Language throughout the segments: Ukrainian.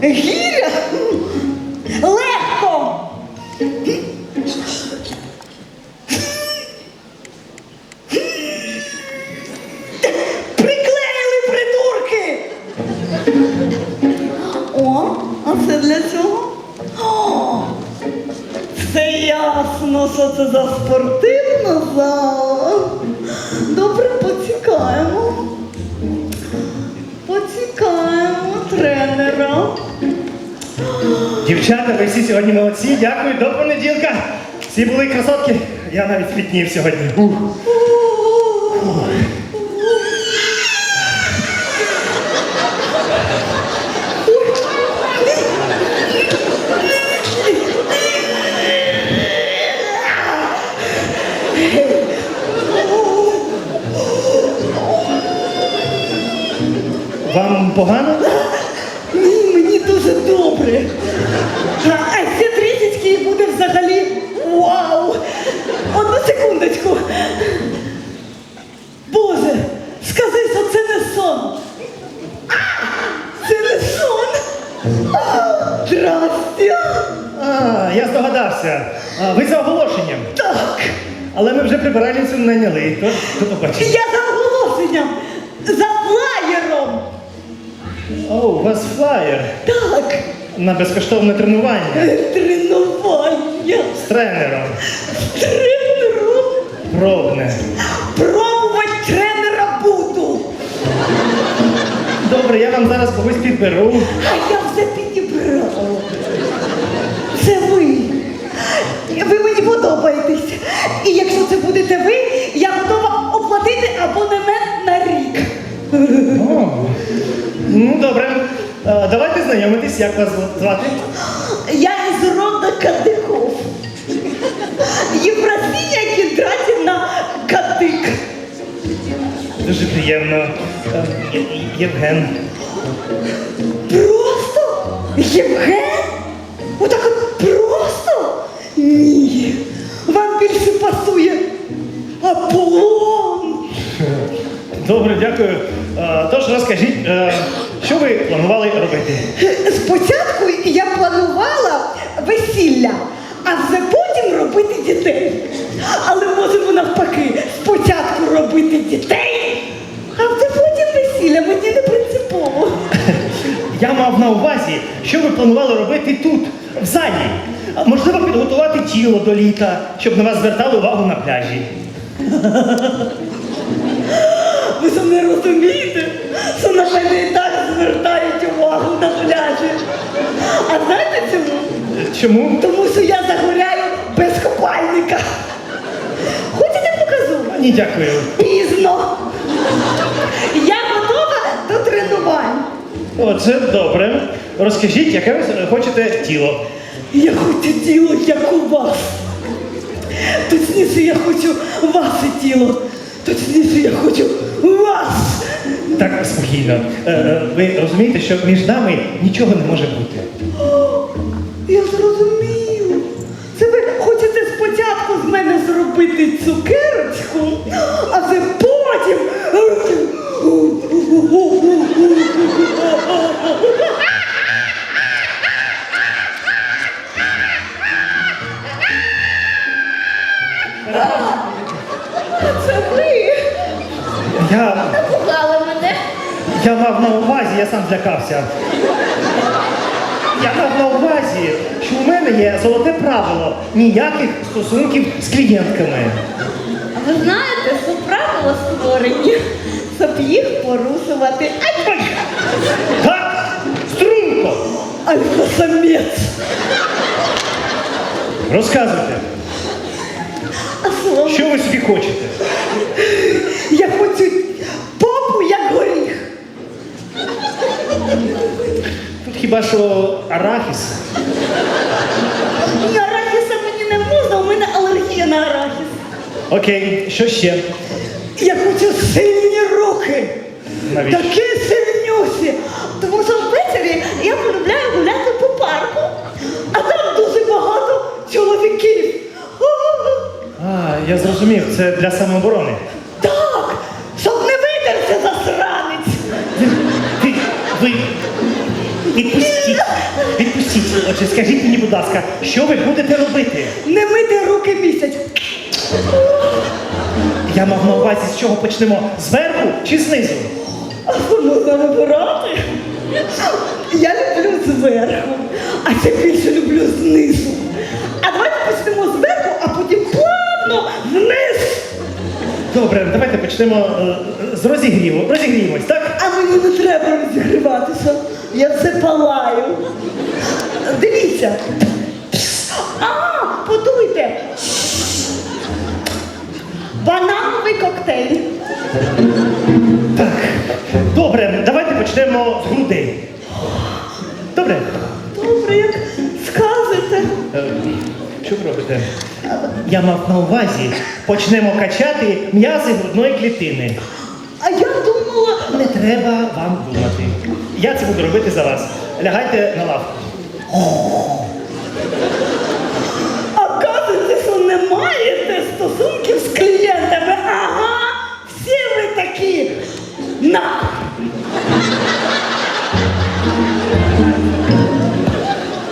Фу, Гіря? Дівчата, ви всі сьогодні молодці. Дякую, до понеділка. Всі були красотки. Я навіть спітнів сьогодні. Ух. Прибиральницю наняли. Тож до побачення. я за оголошенням, за флаєром. О, у вас флаєр Так, на безкоштовне тренування тренування. з тренером. З Тренером. Пробне. Пробувати тренера буду. Добре, я вам зараз когось підберу. А я все підібрала. Це ви. Ви мені подобаєтесь. І якщо це будете ви, я готова оплатити абонемент на рік. О. Ну, добре. А, давайте знайомитись, як вас звати. Я із рода Кадиков. Євросинія Кіндратівна Кадик. Дуже приємно. Е, Є- Євген. Просто? Євген? Добре, дякую. Е, Тож розкажіть, е, що ви планували робити? Спочатку я планувала весілля, а вже потім робити дітей. Але можемо навпаки, спочатку робити дітей, а вже потім весілля. Мені не принципово. Я мав на увазі, що ви планували робити тут, в залі. А, Можливо, підготувати тіло до літа, щоб на вас звертали увагу на пляжі. Розумієте, що на мене і так звертають увагу на пляжі. А знаєте чому? Чому? Тому що я загоряю без купальника. Хочете покажу? Ні, дякую. Пізно. Я готова до тренувань. Оце добре. Розкажіть, яке ви хочете тіло. Я хочу тіло, як у вас. Точніше, я хочу ваше тіло. Точніше, я хочу вас. Так, спокійно. Е, е, Ви розумієте, що між нами нічого не може бути. Я зрозумів. Це ви хочете спочатку з мене зробити цукерочку, злякався. Я мав на увазі, що у мене є золоте правило ніяких стосунків з клієнтками. А ви знаєте, що правила створені, щоб їх порушувати. Ай, Так, струнко! альфа-самець. Розказуйте, А що ви собі хочете? Я хочу хіба що арахіс. Ні, арахіса мені не можна, у мене алергія на арахіс. Окей, що ще? Я хочу сильні руки. Навіщо? Такі сильнюсі. Тому що ввечері я полюбляю гуляти по парку, а там дуже багато чоловіків. А, я зрозумів, це для самооборони. Отже, скажіть мені, будь ласка, що ви будете робити? Не мити руки місяць. Я мав на увазі, з чого почнемо? Зверху чи знизу? А можна вибирати? Я люблю зверху, а ще більше люблю знизу. А давайте почнемо зверху, а потім плавно вниз. Добре, давайте почнемо е, з розігріву. Розігріємось, так? А мені не треба розігріватися. Я все палаю. Дивіться. А, подуйте. Банановий коктейль. Так. Добре, давайте почнемо з грудей. Добре. Добре, як скажете. Е, Що ви робите? Я мав на увазі, почнемо качати м'язи грудної клітини. А я думала, Не треба вам думати. Я це буду робити за вас. Лягайте на лавку. А кажете, що не маєте стосунків з клієнтами. Ага, всі ви такі. На.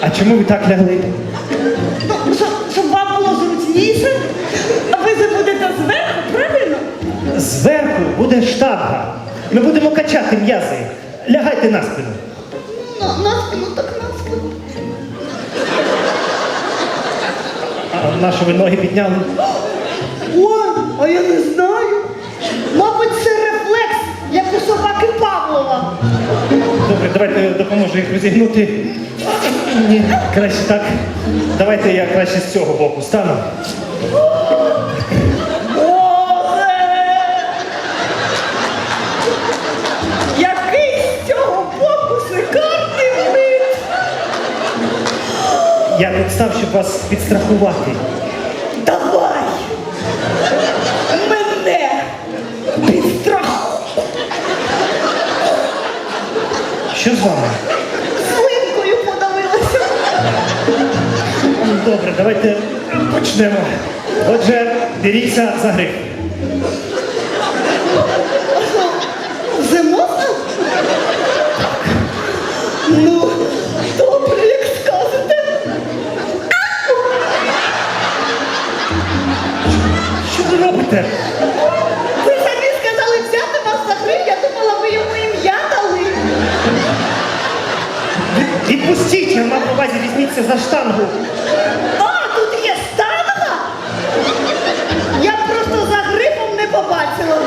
А чому ви так лягли? Ну, щоб, щоб вам було зручніше, а ви же будете зверху, правильно? Зверху буде штанга. Ми будемо качати м'язи. Лягайте на спину. На, на спину, так на що ви ноги підняли? Ой, а я не знаю. Мабуть, це рефлекс, як у собаки Павлова. Добре, давайте я допоможу їх розігнути. Ні, краще так. Давайте я краще з цього боку стану. Я тут став, щоб вас підстрахувати. Давай! Мене під страх Що з вами? свинкою подавилася. Добре, давайте почнемо. Отже, дивіться за гриф. Вже можна? Ну, Що ви самі сказали взяти вас за гри, я думала, ви йому ім'я дали. Відпустіть, я мав на увазі, візьміться за штангу. А, тут є штанга? Я просто за грифом не побачила.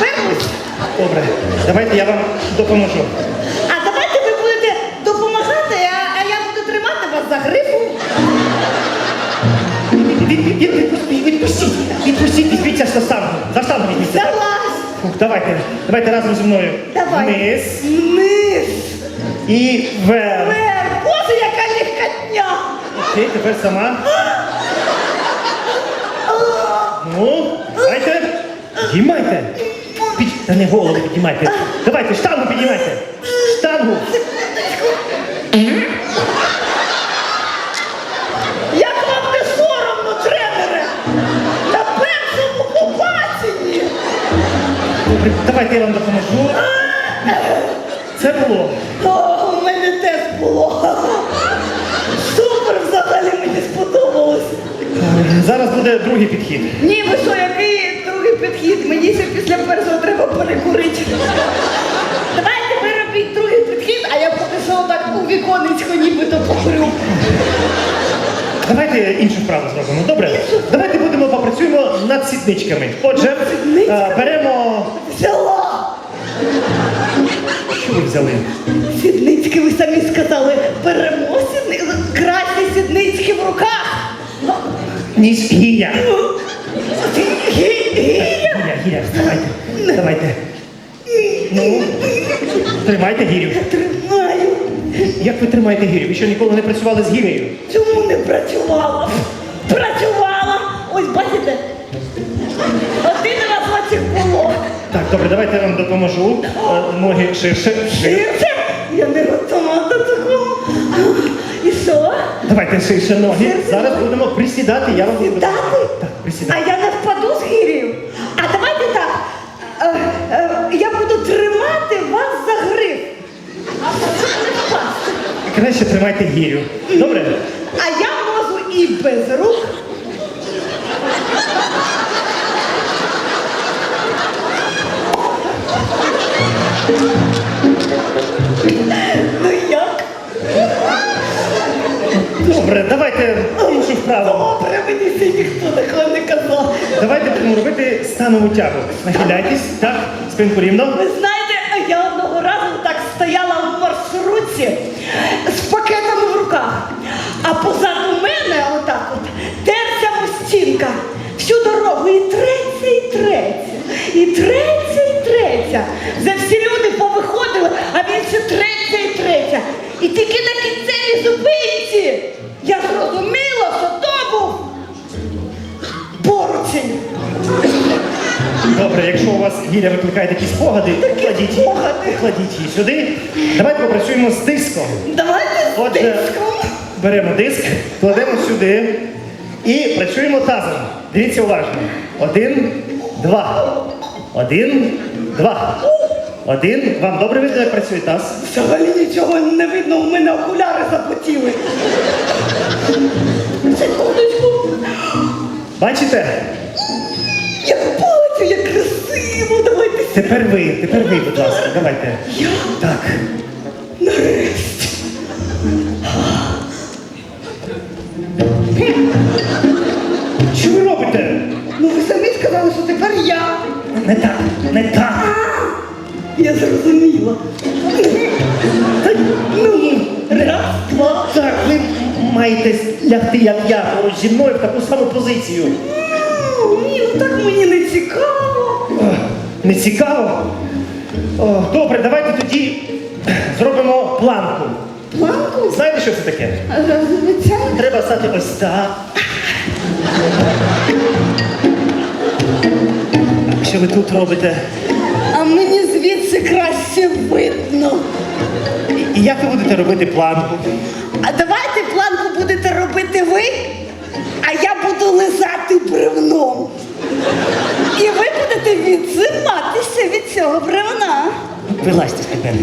Берусь. Добре, давайте я вам допоможу. За штангу. За штангу візьміться. Залазь. Фух, давайте, давайте разом зі мною. Давай. Вниз Вниз. і вверх. Вверх. Боже, яка легкотня. Окей, тепер сама. Ну, давайте. Підіймайте. Під... Та не голову підіймайте. Давайте, штангу підіймайте. Штангу. Давайте я вам допоможу. Це було. О, у мене теж було. Супер взагалі мені сподобалось. Зараз буде другий підхід. Ні, ви що, який другий підхід? Мені ще після першого треба перекурити. Давайте ви робіть другий підхід, а я поки що так у віконечко нібито покурю. Давайте іншу вправу зробимо. Добре? Давайте будемо попрацюємо над сідничками. Отже, е, беремо. Взяла! Що ви взяли? Сідницьки, ви самі сказали, беремо сідни... красні сідницьки в руках. Ніж гія. Гі- Гія? Гія, гія, вставайте. Давайте. Ну, тримайте гірю. Тримаю. Як ви тримаєте гірю? Ви що ніколи не працювали з гірею? Чому не працювала? Працювала. Ось бачите? Один раз очих було. Так, добре, давайте я вам допоможу. Е, Ноги ширше. Ширше? Я не готова до такого. І що? Давайте ширше ноги. Зараз будемо присідати. Я вам Сідати? Так, А присідати. я не Краще тримайте гірю. Добре? А я можу і без рук. Ну як? Добре, давайте іншу вправу. Добре, мені це ніхто такого не казав. Давайте будемо робити станову тягу. Нахиляйтесь, так, спинку рівно. Ви знаєте, маршрутці з пакетами в руках, а позаду мене отак от терця мостінка. Всю дорогу. І треться, і треться, і треться, гіря викликає такі спогади, кладіть її, спогади. кладіть її сюди. Давайте попрацюємо з диском. Давайте з Отже, диском. беремо диск, кладемо сюди і працюємо тазом. Дивіться уважно. Один, два. Один, два. Один. Вам добре видно, як працює таз? Взагалі нічого не видно, у мене окуляри запотіли. Секундочку. Бачите? Я бачу, як красиво. Давайте. Тепер ви, тепер ви, будь ласка, давайте. Я Так. нарешті. Що ви робите? Ну ви самі сказали, що тепер я. Не так, не так. Я зрозуміла. Ну, раз, два. Так, ви маєте лягти, як я, поруч зі мною в таку саму позицію. Ну, Ні, ну так мені не цікаво. Не цікаво? О, добре, давайте тоді зробимо планку. Планку? Знаєте, що це таке? Звичайно. Треба стати ось так. Що ви тут робите? А мені звідси краще видно. І як ви будете робити планку? А давайте планку будете робити ви, а я буду лизати бревном. І ви будете відзиматися від цього бревна. Вилазьте з мене.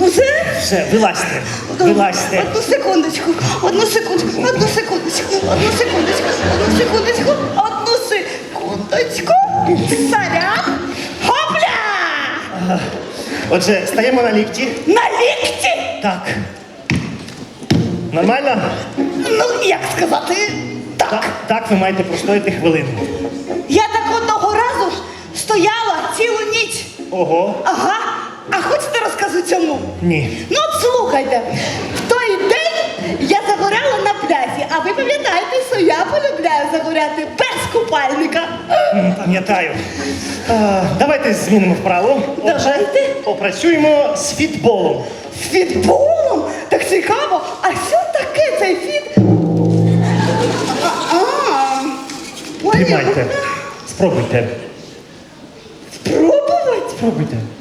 Уже? Все, вилазьте. Вилазьте. Одну секундочку, одну секундочку, одну секундочку, одну секундочку, одну секундочку, одну секундочку. Заряд. Хопля! Отже, стаємо на лікті. На лікті? Так. Нормально? Ну, як сказати, так. Так, так ви маєте простояти хвилину. Стояла цілу ніч. Ого. Ага. А хочете розкажу чому? Ні. Ну от слухайте, в той день я загоряла на пляжі, а ви пам'ятаєте, що я полюбляю загоряти без купальника. М, Пам'ятаю. А, давайте змінимо вправу. Давайте. попрацюємо з фітболом. З фітболом? Так цікаво. А що таке цей фіт? А, поняла. Тримайте. Спробуйте. Спробувати? Спробуйте.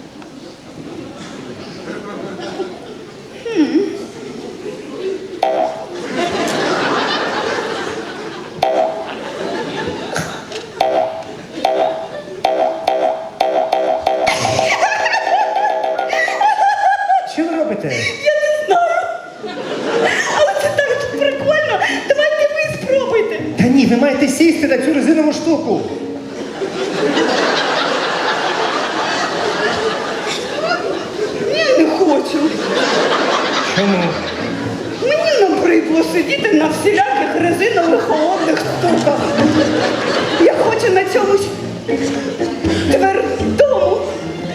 Твердому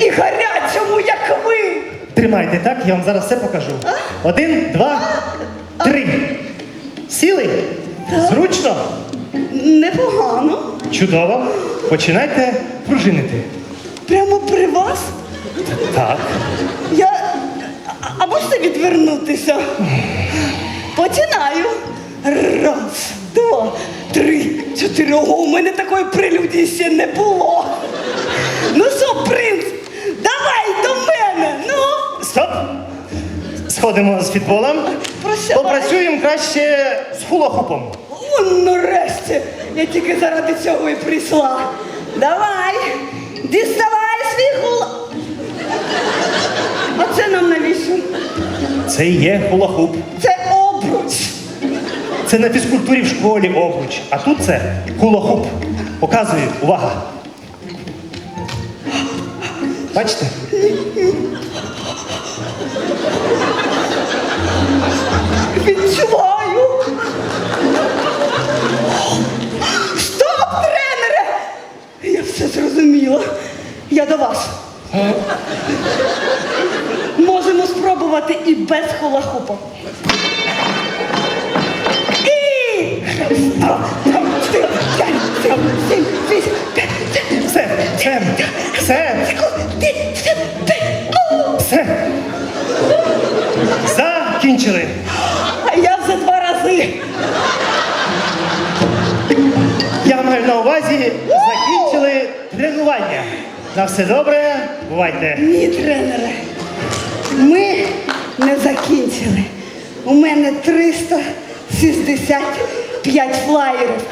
і гарячому, як ви. Тримайте, так? Я вам зараз все покажу. Один, два, три. Сіли? Зручно? Непогано. Чудово. Починайте пружинити. Прямо при вас? Так. Я. а- А можете відвернутися? Починаю. Раз, два, три, чотири. Ого, у мене такої прелюдії ще не було. Ну що, принц, давай до мене. Ну, Стоп! Сходимо з фітболом. Прощавай. Попрацюємо краще з хулохупом. О, нарешті. Я тільки заради цього і прийшла. Давай, діставай свій хула. А це нам навіщо? Це є хулахуп. Це обруч. Це на фізкультурі в школі обруч. А тут це хулахуп. Показую, увага. Бачите? Відчуваю. Стоп, тренере! Я все зрозуміла. Я до вас. Можемо спробувати і без холахупа. Все, все, все, все. Закінчили. А я вже два рази. Я маю на увазі, закінчили тренування. На все добре, бувайте. Ні, тренере. Ми не закінчили. У мене 365 флаєрів.